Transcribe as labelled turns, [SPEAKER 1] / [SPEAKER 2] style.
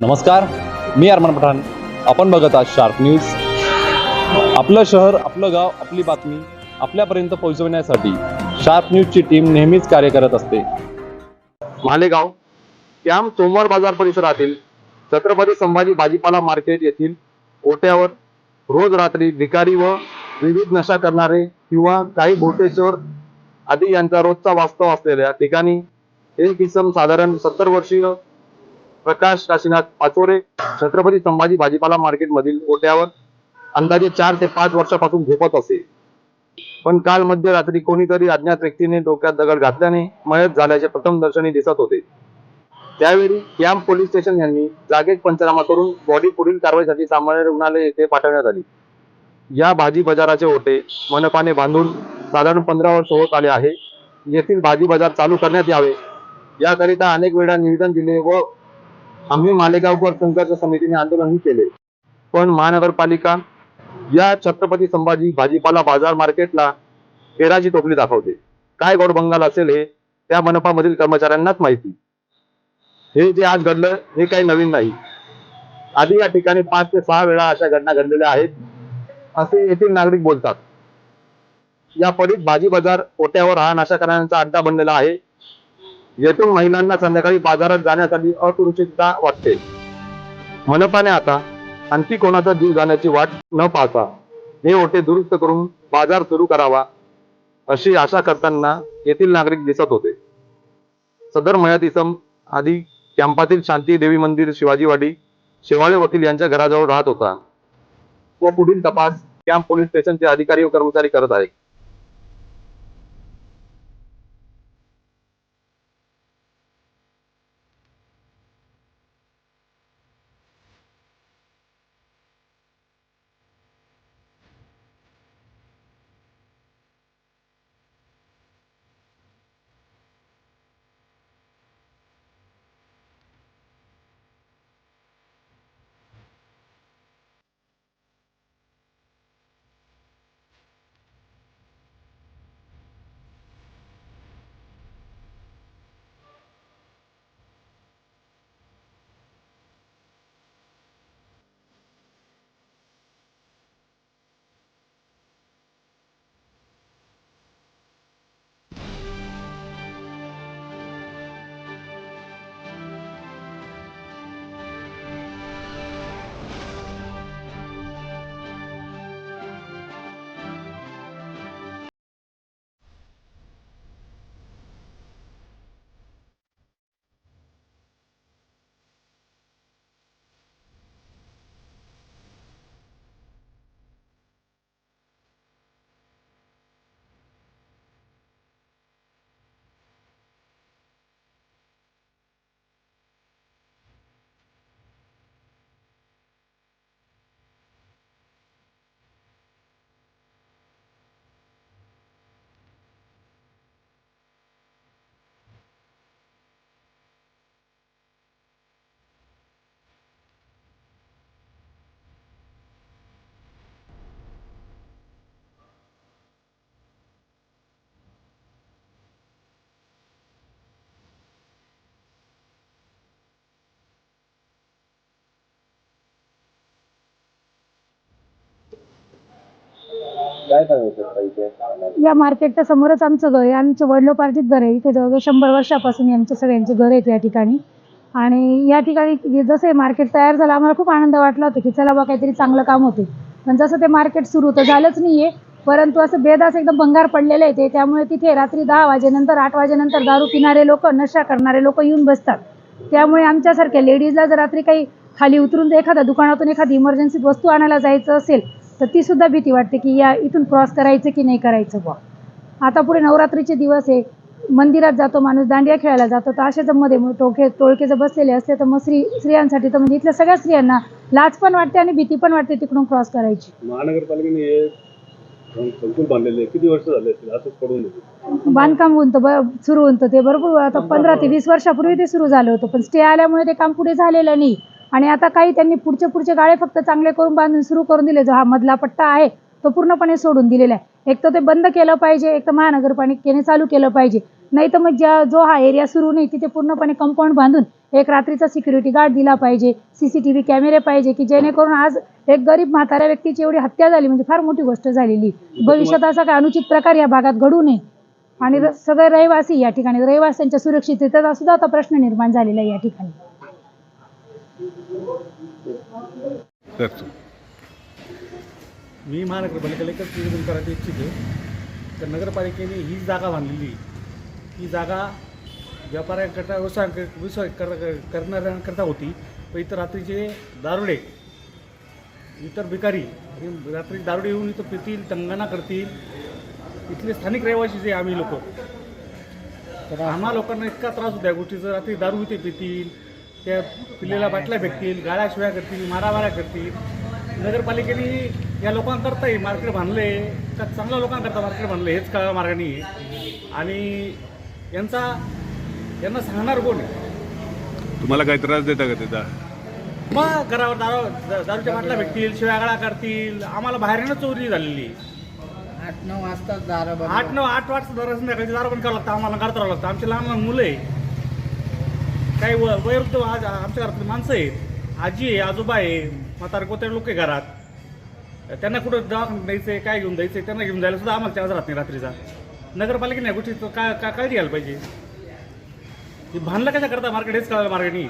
[SPEAKER 1] नमस्कार मी अरमान पठाण. आपण बघत आहात शार्प न्यूज आपलं शहर आपलं गाव आपली बातमी आपल्यापर्यंत पोहोचवण्यासाठी शार्प न्यूजची टीम नेहमीच कार्य करत असते.
[SPEAKER 2] मालेगाव त्याम सोमवार बाजार परिसरातील छत्रपती संभाजी भाजीपाला मार्केट येथील ओट्यावर रोज रात्री भिकारी व विविध नशा करणारे किंवा काही भोटेश्वर आदी यांचा रोजचा वास्तव असलेल्या ठिकाणी एक किसम साधारण सत्तर वर्षीय प्रकाश काशीनाथ पाचोरे छत्रपती संभाजी भाजीपाला मार्केट मधील ओट्यावर अंदाजे चार ते पाच वर्षापासून झोपत असे. पण काल मध्यरात्री कोणीतरी अज्ञात व्यक्तीने डोक्यात दगड घातल्याने मयत झाल्याचे प्रथम दर्शनी दिसत होते. त्यावेळी कॅम्प पोलीस स्टेशन यांनी जागेत पंचनामा करून बॉडी पुढील कारवाईसाठी सामान्य रुग्णालय येथे पाठवण्यात आली. या भाजी बाजाराचे ओटे मनपाने बांधून साधारण पंधरा वर्ष होत आले आहे. येथील भाजी बाजार चालू करण्यात यावे. याकरिता अनेक वेळा निवेदन दिले व आम्ही मालेगावकर संघर्ष समितीने आंदोलनही केले. पण महानगरपालिका या छत्रपती संभाजी भाजीपाला बाजार मार्केटला फेराची टोपली दाखवते. काय गोड बंगाल असेल हे त्या मनपामधील कर्मचाऱ्यांनाच माहिती. हे जे आज घडलं हे काही नवीन नाही. आधी या ठिकाणी पाच ते सहा वेळा अशा घटना घडलेल्या आहेत असे येथील नागरिक बोलतात. या पडीत भाजी बाजार ओट्यावर हा नाशाकरणांचा अड्डा बनलेला आहे. येथून महिलांना संध्याकाळी बाजारात जाण्यासाठी असुरक्षितता वाटते. मनपाने आता आणखी कोणाचा जीव जाण्याची वाट न पाहता हे ओटे दुरुस्त करून बाजार सुरू करावा अशी आशा करताना येथील नागरिक दिसत होते. सदर मयात इसम आधी कॅम्पातील शांती देवी मंदिर शिवाजीवाडी शेवाळे वकील यांच्या घराजवळ राहत होता. व पुढील तपास कॅम्प पोलीस स्टेशनचे अधिकारी व कर्मचारी करत आहे काय सांगायचं
[SPEAKER 3] या मार्केटच्या समोरच आमचं घर आहे. आमचं वडलोपार्जित घर आहे. इथे जवळजवळ शंभर वर्षापासून आमच्या सगळ्यांचे घर आहेत या ठिकाणी. आणि या ठिकाणी जसं हे मार्केट तयार झालं आम्हाला खूप आनंद वाटला होता की चला बा काहीतरी चांगलं काम होते. पण जसं ते मार्केट सुरू तर झालंच नाही आहे परंतु असं बेदास एकदम भंगार पडलेलं आहे ते. त्यामुळे तिथे रात्री दहा वाजेनंतर आठ वाजेनंतर दारू पिणारे लोक नशा करणारे लोक येऊन बसतात. त्यामुळे आमच्यासारख्या लेडीजला जर रात्री काही खाली उतरून एखाद्या दुकानातून एखादी इमर्जन्सीत वस्तू आणायला जायचं असेल तर ती सुद्धा भीती वाटते की या इथून क्रॉस करायचं की नाही करायचं बुवा. आता पुढे नवरात्रीचे दिवस आहे. मंदिरात जातो माणूस दांडिया खेळायला जातो. तर अशाच मध्ये मग टोके टोळके जर बसलेले असते. तर मग स्त्री स्त्रियांसाठी तर म्हणजे इथल्या सगळ्या स्त्रियांना लाज पण वाटते आणि भीती पण वाटते तिकडून क्रॉस करायची.
[SPEAKER 1] महानगरपालिकेने हे संकुल बांधलेले किती वर्ष झाले असतील? असंच पडून
[SPEAKER 3] बांधकाम होऊन तर ब- सुरू तर ते बरोबर आता पंधरा ते वीस वर्षापूर्वी ते सुरू झालं होतं. पण स्टे आल्यामुळे ते काम पुढे झालेलं नाही. आणि आता काही त्यांनी पुढचे पुढचे गाळे फक्त चांगले करून बांधून सुरू करून दिले. जो हा मधला पट्टा आहे तो पूर्णपणे सोडून दिलेला आहे. एक तर ते बंद केलं पाहिजे एक तर महानगरपालिकेने चालू केलं पाहिजे. नाही तर मग ज्या जो हा एरिया सुरू नाही तिथे पूर्णपणे कंपाऊंड बांधून एक रात्रीचा सिक्युरिटी गार्ड दिला पाहिजे सी सी टी व्ही कॅमेरे पाहिजे की जेणेकरून आज एक गरीब म्हाताऱ्या व्यक्तीची एवढी हत्या झाली म्हणजे फार मोठी गोष्ट झालेली. भविष्यात असा काय अनुचित प्रकार या भागात घडू नये. आणि सगळे रहिवासी या ठिकाणी रहिवाशांच्या सुरक्षिततेचा सुद्धा आता प्रश्न निर्माण झालेला आहे या ठिकाणी.
[SPEAKER 4] करतो.
[SPEAKER 5] मी महानगरपालिकेला एकच निवेदन करायचं इच्छितो. तर नगरपालिकेने ही जागा बांधलेली ही जागा व्यापाऱ्यांकरता व्यवसाय व्यवसाय कर करणाऱ्यांकरता होती. पण इतर रात्रीचे दारुडे इतर भिकारी हे रात्री दारुडे येऊन इथं पितील टंगणा करतील. इथले स्थानिक रहिवासी जे आम्ही लोक तर आम्हा लोकांना इतका त्रास होत्या गोष्टीचा. रात्री दारू इथे पितील त्या पिलेल्या बाटल्या भेटतील गाळ्या शिव्या करतील मारामाऱ्या करतील. नगरपालिकेने या लोकांकरताही मार्केट बांधले का चांगल्या लोकांकरता मार्केट बांधलं हेच कळा मार्गाने आणि यांचा यांना सांगणार कोण आहे?
[SPEAKER 4] तुम्हाला काही त्रास देता का त्याचा
[SPEAKER 5] मग घरावर दारू दारूच्या बाटल्या भेटतील शिव्यागाळा करतील. आम्हाला बाहेरनं चोरी झालेली
[SPEAKER 6] आठ नऊ वाजता दारा
[SPEAKER 5] आठ नऊ आठ वाजता दर संध्याकाळची दारू पण करावं लागतं. आम्हाला राहावं लागतं. आमचे लहान लहान मुलं आहे. काही व वयोवृद्ध आज आमच्या घरातली माणसं आहेत. आजी आहे आजोबा आहे म्हातारे कोत्या लोक आहे घरात. त्यांना कुठं दवाखान्यात द्यायचं काय घेऊन द्यायचं त्यांना घेऊन जायला सुद्धा आम्हाला चार्ज राहत नाही रात्रीचा. नगरपालिकेने या गोष्टी का का काळजी घ्यायला पाहिजे. ही भांडलं कशा करता मार्केट हेच कळायला मार्केट नाही.